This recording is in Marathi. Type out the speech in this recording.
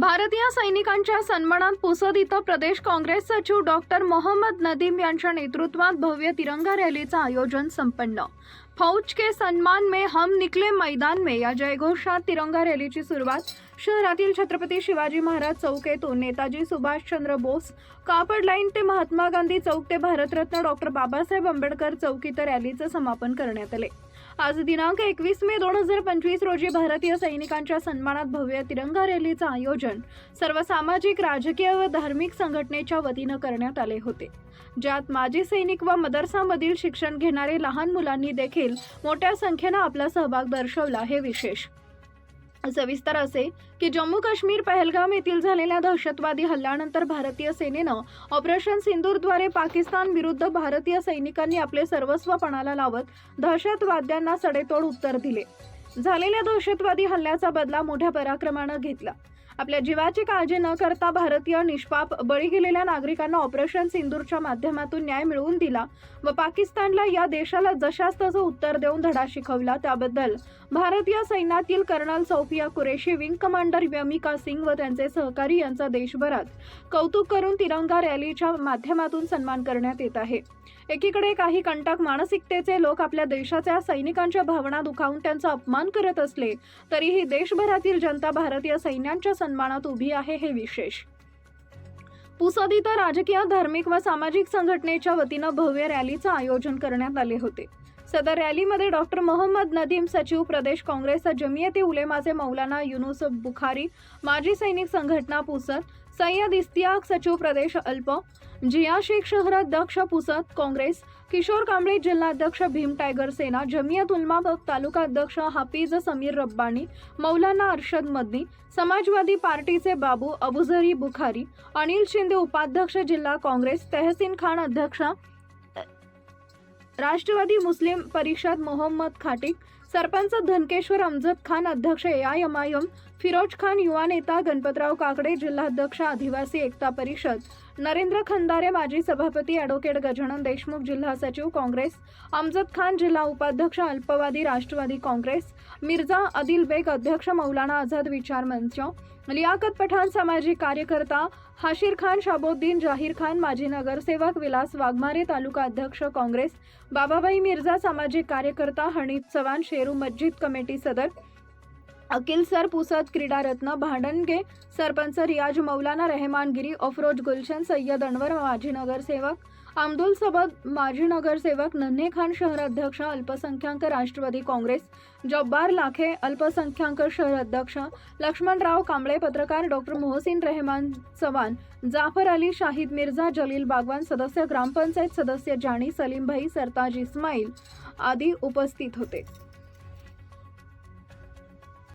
भारतीय सैनिकांच्या सन्मानात पुसद इथं प्रदेश काँग्रेस सचिव डॉक्टर मोहम्मद नदीम यांच्या नेतृत्वात भव्य तिरंगा रॅलीचं आयोजन संपन्न. फौज के सन्मान में हम निकले मैदान में या जयघोषात तिरंगा रॅलीची सुरुवात शहरातील छत्रपती शिवाजी महाराज चौक येथून नेताजी सुभाषचंद्र बोस कापड लाईन ते महात्मा गांधी चौक ते भारतरत्न डॉक्टर बाबासाहेब आंबेडकर चौक इथं रॅलीचं समापन करण्यात आले. आज दिनांक एकवीस मे दोन हजार पंचवीस रोजी भारतीय सैनिकांच्या सन्मानात भव्य तिरंगा रॅलीचं आयोजन सर्व सामाजिक राजकीय व धार्मिक संघटनेच्या वतीनं करण्यात आले होते. ज्यात माजी सैनिक व मदरसामधील शिक्षण घेणारे लहान मुलांनी देखील मोठ्या संख्येनं आपला सहभाग दर्शवला हे विशेष. सविस्तर असे की जम्मू काश्मीर पहलगाम येथील झालेल्या दहशतवादी हल्ल्यानंतर भारतीय सेनेनं ऑपरेशन सिंदूरद्वारे पाकिस्तान विरुद्ध भारतीय सैनिकांनी आपले सर्वस्व पणाला लावत दहशतवाद्यांना सडेतोड उत्तर दिले. झालेल्या दहशतवादी हल्ल्याचा बदला मोठ्या पराक्रमानं घेतला. आपल्या जीवाची काळजी न करता भारतीय निष्पाप बळी गेलेल्या नागरिकांना ऑपरेशन सिंदूरच्या माध्यमातून न्याय मिळवून दिला व पाकिस्तानला या देशाला जशास तसं उत्तर देऊन धडा शिकवला त्याबद्दल. भारतीय सैन्यातील colonel Sofiya Qureshi wing commander Vyomika Singh व त्यांचे सहकारी यांचा देशभरात कौतुक करून तिरंगा रॅलीच्या माध्यमातून सन्मान करण्यात येत आहे. एकीकडे काही कंटक मानसिकतेचे लोक आपल्या देशाच्या सैनिकांच्या भावना दुखावून त्यांचा अपमान करत असले तरीही देशभरातील जनता भारतीय सैन्यांच्या सन्मानात उभी आहे हे विशेष. पुसदी तर राजकीय धार्मिक व सामाजिक संघटनेच्या वतीनं भव्य रॅलीचं आयोजन करण्यात आले होते. सदर रॅलीमध्ये डॉक्टर मोहम्मद नदीम सचिव प्रदेश काँग्रेस जमियती उलेमाचे मौलाना युनुस बुखारी माजी सैनिक संघटना पुसद सय्यद इस्तियाक सचिव प्रदेश अल्प जिया शेख शहराध्यक्ष पुसत काँग्रेस किशोर कांबळे जिल्हाध्यक्ष भीम टायगर सेना जमियत उलमा व तालुका अध्यक्ष हाफिज समीर रब्बानी मौलाना अरशद मदनी समाजवादी पार्टीचे बाबू अबुझरी बुखारी अनिल शिंदे उपाध्यक्ष जिल्हा काँग्रेस तहसीन खान अध्यक्ष राष्ट्रवादी मुस्लिम परिषद मोहम्मद खाटिक सरपंच धनकेश्वर अमजद खान अध्यक्ष एआयएमआयएम फिरोज खान युवा नेता गणपतराव काकडे जिल्हाध्यक्ष आदिवासी एकता परिषद नरेंद्र खंदारे माजी सभापती ॲडव्होकेट गजानन देशमुख जिल्हा सचिव काँग्रेस अमजद खान जिल्हा उपाध्यक्ष अल्पवादी राष्ट्रवादी काँग्रेस मिर्झा आदिल बेग अध्यक्ष मौलाना आझाद विचार मंच लियाकत पठाण सामाजिक कार्यकर्ता हाशीर खान शाबोद्दीन जाहीर खान माजी नगरसेवक विलास वाघमारे तालुका अध्यक्ष काँग्रेस बाबाबाई मिर्झा सामाजिक कार्यकर्ता हनीफ चव्हाण शेरू मस्जिद कमिटी सदर अकिल सर पुसद क्रीडारत्न भांडणगे सरपंच रियाज मौलाना रहमानगिरी अफरोज गुलशन सय्यद अनवर माजी नगरसेवक अब्दुल सबद माजी नगरसेवक नन्हे खान शहर अध्यक्ष अल्पसंख्याक राष्ट्रवादी काँग्रेस जब्बार लाखे अल्पसंख्याक शहर अध्यक्ष लक्ष्मणराव कांबळे पत्रकार डॉक्टर मोहसिन रहमान चव्हाण जाफर अली शाहिद मिर्झा जलील बागवान सदस्य ग्रामपंचायत सदस्य जाणी सलीम भाई सरताज इस्माईल आदी उपस्थित होते.